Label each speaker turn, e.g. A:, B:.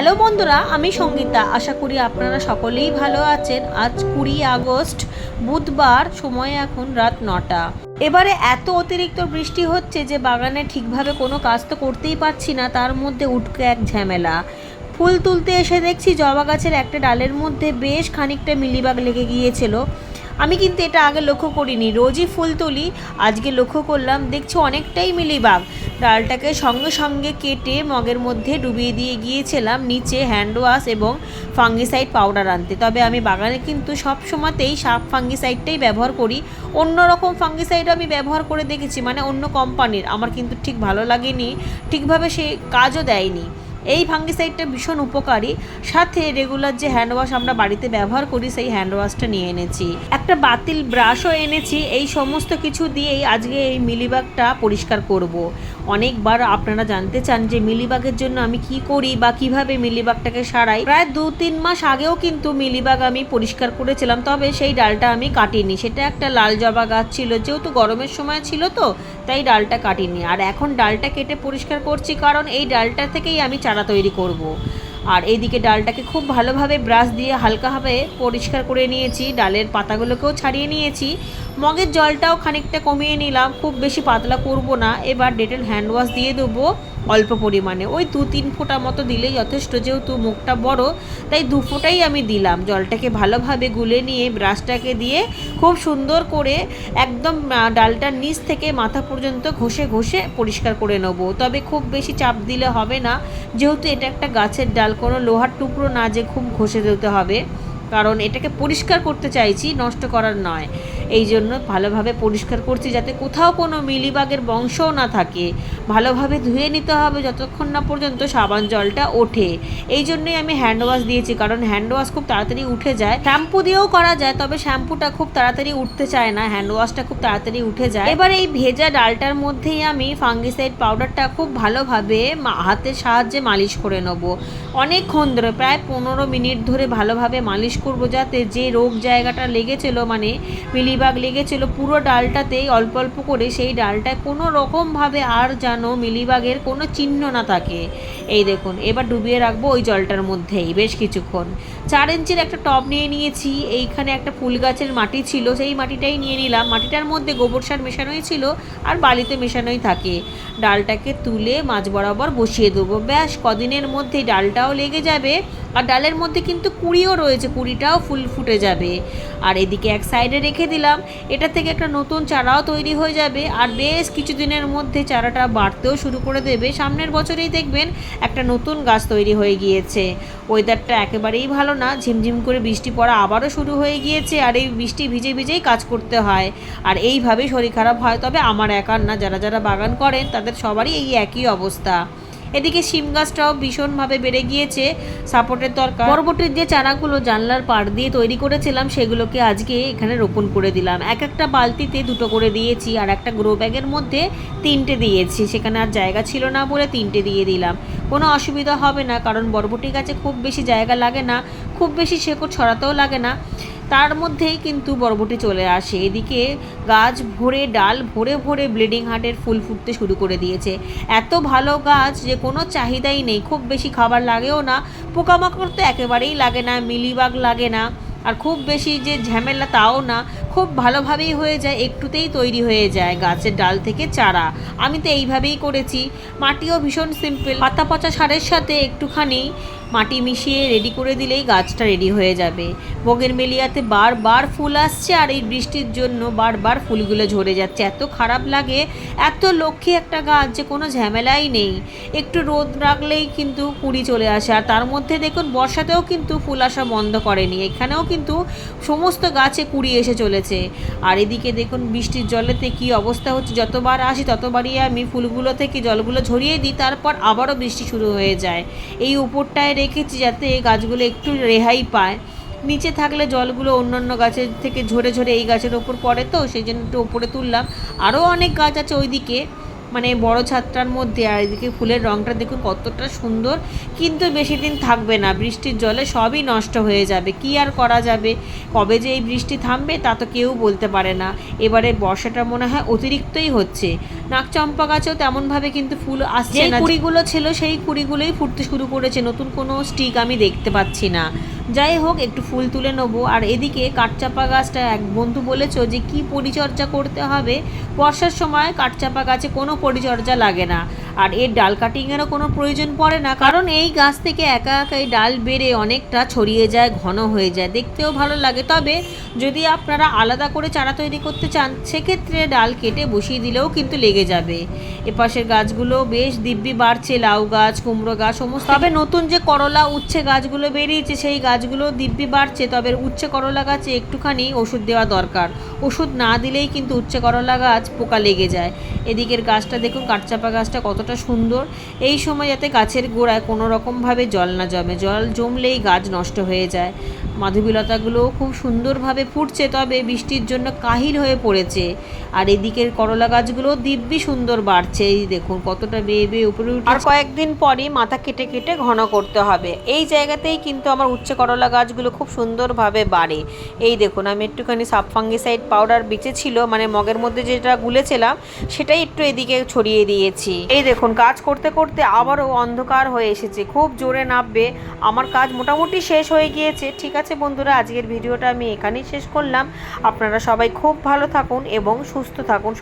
A: Hello বন্ধুরা, আমি সঙ্গীতা। আশা করি আপনারা সকলেই ভালো আছেন। আজ কুড়ি আগস্ট, বুধবার, সময় এখন রাত নটা। এবারে এত অতিরিক্ত বৃষ্টি হচ্ছে যে বাগানে ঠিকভাবে কোনো কাজ তো করতেই পারছি না, তার মধ্যে উঠকে এক ঝামেলা। ফুল তুলতে এসে দেখছি জবা গাছের একটা ডালের মধ্যে বেশ খানিকটা মিলিবাগ লেগে গিয়েছিল। আমি কিন্তু এটা আগে লক্ষ্য করিনি। রোজই ফুল তুলি, আজকে লক্ষ্য করলাম, দেখছি অনেকটাই মিলিবাগ ডালটাকে সঙ্গে সঙ্গে কেটে মগের মধ্যে ডুবিয়ে দিয়ে গিয়েছিলাম, নিচে হ্যান্ড ওয়াশ এবং ফাঙ্গিসাইড পাউডার আনতে। তবে আমি বাগানে কিন্তু সব সময়তেই সাপ ফাঙ্গিসাইডটাই ব্যবহার করি। অন্য রকম ফাঙ্গিসাইডও আমি ব্যবহার করে দেখেছি মানে অন্য কোম্পানির। আমার কিন্তু ঠিক ভালো লাগেনি, ঠিকভাবে সে কাজও দেয়নি। এই ফাঙ্গিসাইডটা ভীষণ উপকারী। সাথে রেগুলার যে হ্যান্ড ওয়াশ আমরা বাড়িতে ব্যবহার করি, সেই হ্যান্ড ওয়াশটা নিয়ে এনেছি। একটা বাতিল ব্রাশও এনেছি। এই সমস্ত কিছু দিয়েই আজকে এই মিলিবাগটা পরিষ্কার করব। অনেকবার আপনারা জানতে চান যে মিলিবাগের জন্য আমি কি করি বা কীভাবে মিলিবাগটাকে সারাই। প্রায় দু তিন মাস আগেও কিন্তু মিলিবাগ আমি পরিষ্কার করেছিলাম, তবে সেই ডালটা আমি কাটিনি। সেটা একটা লাল জবা গাছ ছিল, যেহেতু গরমের সময় ছিল তো, তাই ডালটা কাটিনি। আর এখন ডালটা কেটে পরিষ্কার করছি, কারণ এই ডালটা থেকেই আমি চারা তৈরি করব। আর এইদিকে ডালটাকে খুব ভালোভাবে ব্রাশ দিয়ে হালকাভাবে পরিষ্কার করে নিয়েছি ডালের পাতাগুলোকেও ছাড়িয়ে নিয়েছি মগের জলটাও খানিকটা কমিয়ে নিলাম, খুব বেশি পাতলা করব না। এবার ডেটেল হ্যান্ড ওয়াশ দিয়ে দেবো অল্প পরিমাণে। ওই দু তিন ফোঁটা মতো দিলেই যথেষ্ট, যেহেতু মুখটা বড়, তাই দু ফোঁটাই আমি দিলাম। জলটাকে ভালোভাবে গুলে নিয়ে ব্রাশটাকে দিয়ে খুব সুন্দর করে একদম ডালটার নিচ থেকে মাথা পর্যন্ত ঘষে ঘষে পরিষ্কার করে নেব। তবে খুব বেশি চাপ দিলে হবে না, যেহেতু এটা একটা গাছের ডাল, কোনো লোহার টুকরো না যে খুব ঘষে দিতে হবে। কারণ এটাকে পরিষ্কার করতে চাইছি, নষ্ট করার নয়। এই জন্য ভালোভাবে পরিষ্কার করছি যাতে কোথাও কোনো মিলিবাগের বংশও না থাকে। ভালোভাবে ধুয়ে নিতে হবে যতক্ষণ না পর্যন্ত সাবান জলটা ওঠে। এই জন্যই আমি হ্যান্ড ওয়াশ দিয়েছি, কারণ হ্যান্ড ওয়াশ খুব তাড়াতাড়ি উঠে যায়। শ্যাম্পু দিয়েও করা যায়, তবে শ্যাম্পুটা খুব তাড়াতাড়ি উঠতে চায় না হ্যান্ড ওয়াশটা খুব তাড়াতাড়ি উঠে যায়। এবার এই ভেজা ডালটার মধ্যেই আমি ফাঙ্গিসাইড পাউডারটা খুব ভালোভাবে হাতের সাহায্যে মালিশ করে নেব। অনেকক্ষণ ধরে, প্রায় পনেরো মিনিট ধরে ভালোভাবে মালিশ করব যাতে যে রোগ জায়গাটা লেগেছিল মানে মিলিবাগ লেগেছিল পুরো ডালটাতেই, অল্প অল্প করে। সেই ডালটায় কোনো রকমভাবে আর যেন মিলিবাগের কোনো চিহ্ন না থাকে। এই দেখুন, এবার ডুবিয়ে রাখব ওই জলটার মধ্যেই বেশ কিছুক্ষণ। চার ইঞ্চির একটা টব নিয়ে নিয়েছি। এইখানে একটা ফুল গাছের মাটি ছিল, সেই মাটিটাই নিয়ে নিলাম। মাটিটার মধ্যে গোবর সার মেশানোই ছিল আর বালিতে মেশানোই থাকে। ডালটাকে তুলে মাছ বরাবর বসিয়ে দেবো। ব্যাস, কদিনের মধ্যেই ডালটাও লেগে যাবে। আর ডালের মধ্যে কিন্তু কুড়িও রয়েছে, কুড়িটাও ফুল ফুটে যাবে। আর এদিকে এক সাইডে রেখে দিলাম, এটা থেকে একটা নতুন চারাও তৈরি হয়ে যাবে। আর বেশ কিছুদিনের মধ্যে চারাটা বাড়তেও শুরু করে দেবে। সামনের বছরেই দেখবেন একটা নতুন গাছ তৈরি হয়ে গিয়েছে। ওয়েদারটা একেবারেই ভালো না, ঝিমঝিম করে বৃষ্টি পড়া আবারও শুরু হয়ে গিয়েছে। আর এই বৃষ্টি ভিজে ভিজেই কাজ করতে হয়। আর এইভাবেই শরীর খারাপ হয়। তবে আমার একার না, যারা যারা বাগান করেন, তাদের সবারই এই একই অবস্থা। এদিকে শিম গাছটাও ভীষণভাবে বেড়ে গিয়েছে। সাপোর্টের দরকার। বরবটির যে চারাগুলো জানলার পাড় দিয়ে তৈরি করেছিলাম, সেগুলোকে আজকে এখানে রোপণ করে দিলাম। এক একটা বালতিতে দুটো করে দিয়েছি আর একটা গ্রো ব্যাগের মধ্যে তিনটে দিয়েছি। সেখানে আর জায়গা ছিল না বলে তিনটে দিয়ে দিলাম। কোনো অসুবিধা হবে না, কারণ বরবটি গাছে খুব বেশি জায়গা লাগে না, খুব বেশি শেকড় ছড়াতেও লাগে না। তার মধ্যেই কিন্তু বরবটি চলে আসে। এদিকে গাছ ভরে ডাল ভরে ভরে ব্লিডিং হার্টের ফুল ফুটতে শুরু করে দিয়েছে। এত ভালো গাছ যে কোনো চাহিদাই নেই। খুব বেশি খাবার লাগেও না। পোকামাকড় তো একেবারেই লাগে না, মিলিবাগ লাগে না। আর খুব বেশি যে ঝামেলা তাও না। খুব ভালোভাবেই হয়ে যায়, একটুতেই তৈরি হয়ে যায় গাছের ডাল থেকে চারা। আমি তো এইভাবেই করেছি। মাটিও ভীষণ সিম্পল পাতা পচা সারের সাথে একটুখানি মাটি মিশিয়ে রেডি করে দিলেই গাছটা রেডি হয়ে যাবে। বগের মেলিয়াতে বারবার ফুল আসছে আর এই বৃষ্টির জন্য বারবার ফুলগুলো ঝরে যাচ্ছে। এত খারাপ লাগে, এত লক্ষ্মী একটা গাছ যে কোনো ঝামেলাই নেই। একটু রোদ রাখলেই কিন্তু কুড়ি চলে আসে। আর তার মধ্যে দেখুন, বর্ষাতেও কিন্তু ফুল আসা বন্ধ করেনি। এখানেও কিন্তু সমস্ত গাছে কুড়ি এসে চলেছে আর এদিকে দেখুন, বৃষ্টির জলেতে কি অবস্থা হচ্ছে। যতবার আসি, ততবারই আমি ফুলগুলো থেকে জলগুলো ঝরিয়ে দিই, তারপর আবারও বৃষ্টি শুরু হয়ে যায়। এই উপরটায় রেখেছি যাতে গাছগুলো একটু রেহাই পায়। নিচে থাকলে জলগুলো অন্যান্য গাছের থেকে ঝরে ঝরে এই গাছের ওপর পড়ে তো, সেই জন্য একটু ওপরে তুললাম। আরও অনেক গাছ আছে ওইদিকে। মানে বড় ছাদটার মধ্যে আর এদিকে ফুলের রংটা দেখুন কতটা সুন্দর। কিন্তু বেশি দিন থাকবে না বৃষ্টির জলে সবই নষ্ট হয়ে যাবে। কি আর করা যাবে? কবে যে এই বৃষ্টি থামবে তা তো কেউ বলতে পারে না। এবারে বর্ষাটা মনে হয় অতিরিক্তই হচ্ছে। নাকচম্পা গাছেও তেমনভাবে কিন্তু ফুল আসছে না। কুড়িগুলো ছিল সেই কুড়িগুলোই ফুটতে শুরু করেছে। নতুন কোনো স্টিক আমি দেখতে পাচ্ছি না। যাই হোক, একটু ফুল তুলে নেব। আর এদিকে কাঠচাপা গাছটা এক বন্ধু বলেছ যে, কি পরিচর্যা করতে হবে? বর্ষার সময় কাঠচাপা গাছে কোনো পরিচর্যা লাগে না। আর এর ডাল কাটিংয়েরও কোনো প্রয়োজন পড়ে না, কারণ এই গাছ থেকে একা একা এই ডাল বেড়ে অনেকটা ছড়িয়ে যায়, ঘন হয়ে যায়। দেখতেও ভালো লাগে। তবে যদি আপনারা আলাদা করে চারা তৈরি করতে চান, সেক্ষেত্রে ডাল কেটে বসিয়ে দিলেও কিন্তু লেগে যাবে। এপাশের গাছগুলো বেশ দিব্যি বাড়ছে, লাউ গাছ, কুমড়ো গাছ, সমস্ত। তবে নতুন যে করলা, উচ্ছে গাছগুলো বেরিয়েছে, সেই গাছগুলো দিব্যি বাড়ছে। তবে উচ্ছে করলা গাছে একটুখানি ওষুধ দেওয়া দরকার। ওষুধ না দিলেই কিন্তু উচ্ছে করলা গাছ পোকা লেগে যায়। এদিকের গাছটা দেখুন, কাঠচাপা গাছটা কতটা সুন্দর। এই সময় যাতে গাছের গোড়ায় কোনো রকমভাবে জল না জমে, জল জমলেই গাছ নষ্ট হয়ে যায়। মাধবীলতাগুলোও খুব সুন্দরভাবে ফুটছে, তবে বৃষ্টির জন্য কাহিল হয়ে পড়েছে। আর এদিকের করলা গাছগুলো দিব্যি সুন্দর বাড়ছে। এই দেখুন, কতটা বেয়ে বেয়ে উপরে উঠে আর কয়েকদিন পরই মাথা কেটে কেটে ঘন করতে হবে। এই জায়গাতেই কিন্তু আমার উচ্ছে করলা গাছগুলো খুব সুন্দরভাবে বাড়ে। এই দেখুন, আমি একটুখানি সাব ফাঙ্গিসাইড পাউডার বেঁচেছিল মানে মগের মধ্যে যেটা গুলেছিলাম, সেটাই একটু এদিকে ছড়িয়ে দিয়েছি। এই দেখুন, কাজ করতে করতে আবারও অন্ধকার হয়ে এসেছে। খুব জোরে নামবে আমার কাজ মোটামুটি শেষ হয়ে গিয়েছে, ঠিক আছে বন্ধুরা, আজকের ভিডিওটা আমি এখানেই শেষ করলাম। আপনারা সবাই খুব ভালো থাকুন এবং সুস্থ থাকুন।